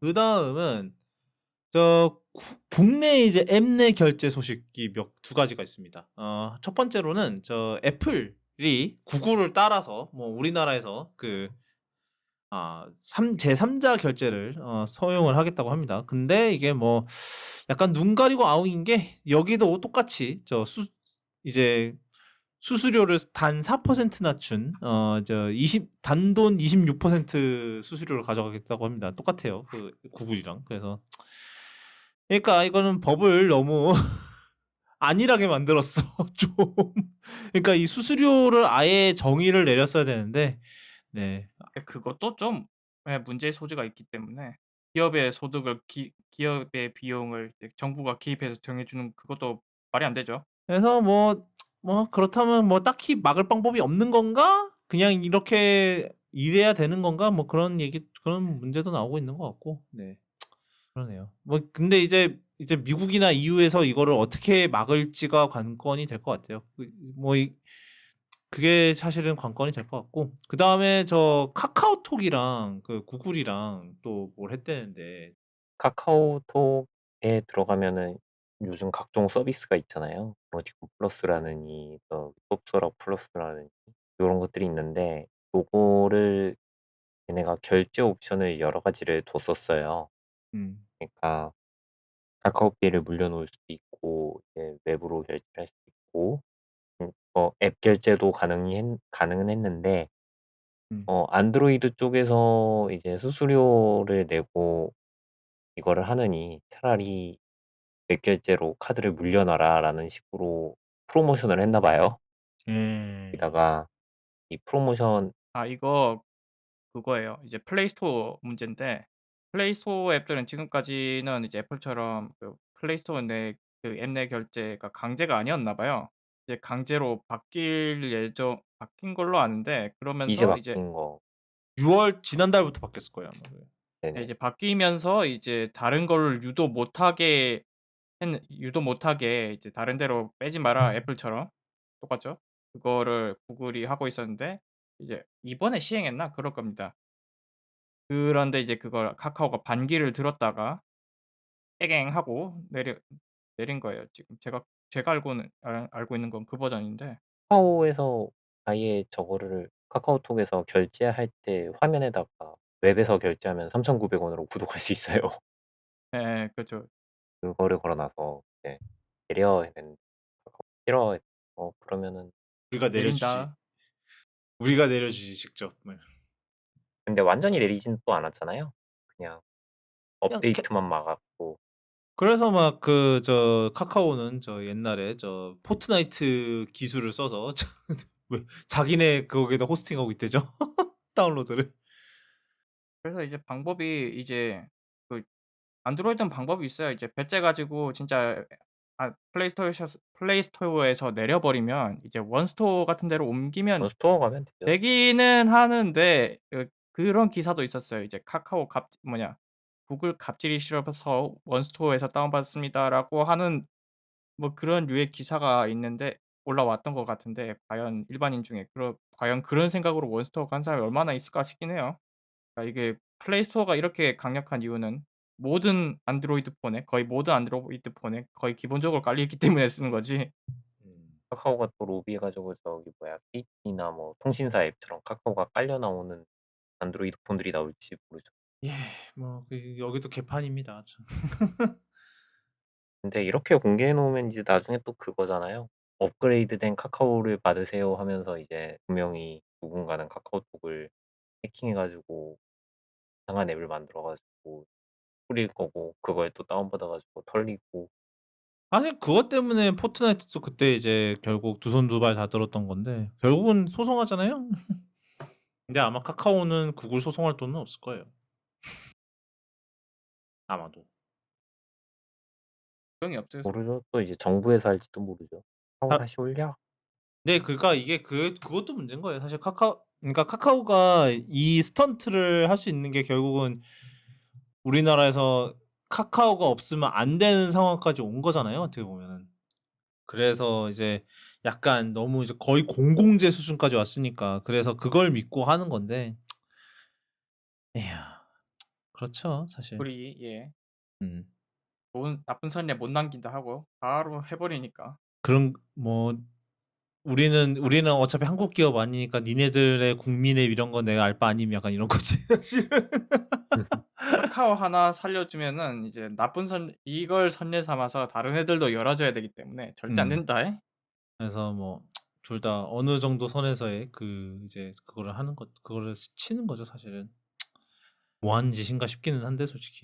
그 다음은 저 구 국내 이제 앱내 결제 소식이 몇 두 가지가 있습니다. 어 첫 번째로는 저 애플이 구글을 따라서 뭐 우리나라에서 그 아 삼 제3자 결제를 어 허용을 하겠다고 합니다. 근데 이게 뭐 약간 눈 가리고 아웅인 게 여기도 똑같이 저 수 이제 수수료를 단 4% 낮춘 어저 20 단돈 26% 수수료를 가져가겠다고 합니다. 똑같아요. 그 구글이랑. 그래서 그러니까 이거는 법을 너무 안일하게 만들었어 좀. 그러니까 이 수수료를 아예 정의를 내렸어야 되는데 네. 예 그것도 좀 예 문제의 소지가 있기 때문에 기업의 소득을 기 기업의 비용을 이제 정부가 개입해서 정해 주는 그것도 말이 안 되죠. 그래서 뭐 뭐 그렇다면 뭐 딱히 막을 방법이 없는 건가? 그냥 이렇게 이래야 되는 건가? 뭐 그런 얘기 그런 문제도 나오고 있는 것 같고. 네. 그러네요. 뭐 근데 이제 이제 미국이나 EU에서 이거를 어떻게 막을지가 관건이 될 것 같아요. 그 뭐 이 그게 사실은 관건이 될 것 같고 그 다음에 저 카카오톡이랑 그 구글이랑 또 뭘 했다는데 카카오톡에 들어가면은 요즘 각종 서비스가 있잖아요. 이모티콘 플러스라느니 어 톱서랍 플러스라느니 요런 것들이 있는데 요거를 얘네가 결제 옵션을 여러 가지를 뒀었어요. 음. 그러니까 카카오페이를 물려 놓을 수도 있고 이제 웹으로 결제할 수도 있고 음 어 앱 결제도 가능이 했 가능은 했는데 음. 어 안드로이드 쪽에서 이제 수수료를 내고 이거를 하느니 차라리 " 웹 결제로 카드를 물려 놔라."라는 식으로 프로모션을 했나 봐요. 예. 게다가 이 프로모션 아 이거 그거예요. 이제 플레이 스토어 문제인데 플레이 스토어 앱들은 지금까지는 이제 애플처럼 그 플레이 스토어 내 그 앱 내 결제가 강제가 아니었나 봐요. 이제 강제로 바뀔 예정 바뀐 걸로 아는데 이제 그러면서 이제 바뀐 거 6 월 지난달부터 바뀌었을 거예요, 아마. 그. 예 네네. 이제 바뀌면서 이제 다른 걸 유도 못하게 했는 유도 못하게 이제 "다른 데로 빼지 마라." 애플처럼. 똑같죠? 그거를 구글이 하고 있었는데 이제 이번에 시행했나? 그럴 겁니다. 그런데 이제 그걸 카카오가 반기를 들었다가 "에갱." 하고 내려 내린 거예요 지금. 제가 제가 알고는 알 알고 있는 건 그 버전인데 카카오에서 아예 저거를 카카오톡에서 결제할 때 화면에다가 웹에서 결제하면 3,900 원으로 구독할 수 있어요. 예예. 그렇죠. 그거를 걸어 놔서 이제 내려 했는데 카카오가 싫어해 어 그러면은 우리가 내려주지. 내린다. 우리가 내려주지 직접. 뭐 근데 완전히 내리지는 또 않았잖아요. 그냥 업데이트만 막았고 그래서 막 그 저 카카오는 저 옛날에 저 포트나이트 기술을 써서 저 왜 자기네 거기에다 호스팅하고 있대죠. 다운로드를. 그래서 이제 방법이 이제 그 안드로이드는 방법이 있어요. 이제 배째 가지고 진짜 아 플레이 스토어에서 플레이 스토어에서 내려 버리면 이제 원스토어 같은 데로 옮기면 원스토어 가면 되죠. 되기는 하는데 그 그런 기사도 있었어요. 이제 카카오 갑 뭐냐 구글 갑질이 싫어서 "원스토어에서 다운받습니다."라고 하는 뭐 그런 류의 기사가 있는데 올라왔던 것 같은데 과연 일반인 중에 그런 과연 그런 생각으로 원스토어 간 사람이 얼마나 있을까 싶긴 해요. 그러니까 이게 플레이 스토어가 이렇게 강력한 이유는 모든 안드로이드 폰에 거의 모든 안드로이드 폰에 거의 기본적으로 깔려 있기 때문에 쓰는 거지. 음. 카카오가 또 로비해 가지고 저기 뭐야 KT나 뭐 통신사 앱처럼 카카오가 깔려 나오는 안드로이드 폰들이 나올지 모르죠. 예. 뭐 그 여기도 개판입니다. 참. 근데 이렇게 공개해 놓으면 이제 나중에 또 그거잖아요. "업그레이드된 카카오를 받으세요." 하면서 이제 분명히 누군가는 카카오톡을 해킹해 가지고 이상한 앱을 만들어 가지고 뿌릴 거고 그거에 또 다운받아 가지고 털리고 사실 그것 때문에 포트나이트도 그때 이제 결국 두 손 두 발 다 들었던 건데 결국은 소송하잖아요. 근데 아마 카카오는 구글 소송할 돈은 없을 거예요. 아마도. 소용이 없어서 모르죠. 또 이제 정부에서 할지도 모르죠. "카카오 아 다시 올려." 네 그러니까 이게 그 그것도 문제인 거예요. 사실 카카오 그러니까 카카오가 이 스턴트를 할 수 있는 게 결국은 우리나라에서 카카오가 없으면 안 되는 상황까지 온 거잖아요, 어떻게 보면은. 그래서 이제 약간 너무 이제 거의 공공재 수준까지 왔으니까 그래서 그걸 믿고 하는 건데 에휴 그렇죠, 사실. 우리 예. 음. 좋은 나쁜 선례 못 남긴다 하고 바로 해 버리니까. 그런 뭐 우리는 우리는 어차피 한국 기업 아니니까 니네들의 국민의 이런 거 내가 알 바 아님 약간 이런 거지 사실은. 카카오 하나 살려주면은 이제 나쁜 선 이걸 선례 삼아서 다른 애들도 열어줘야 되기 때문에 절대 안 음. 된다. 그래서 뭐 둘 다 어느 정도 선에서의 그 이제 그거를 하는 것 그거를 치는 거죠 사실은. 뭐 하는 짓인가 싶기는 한데 솔직히.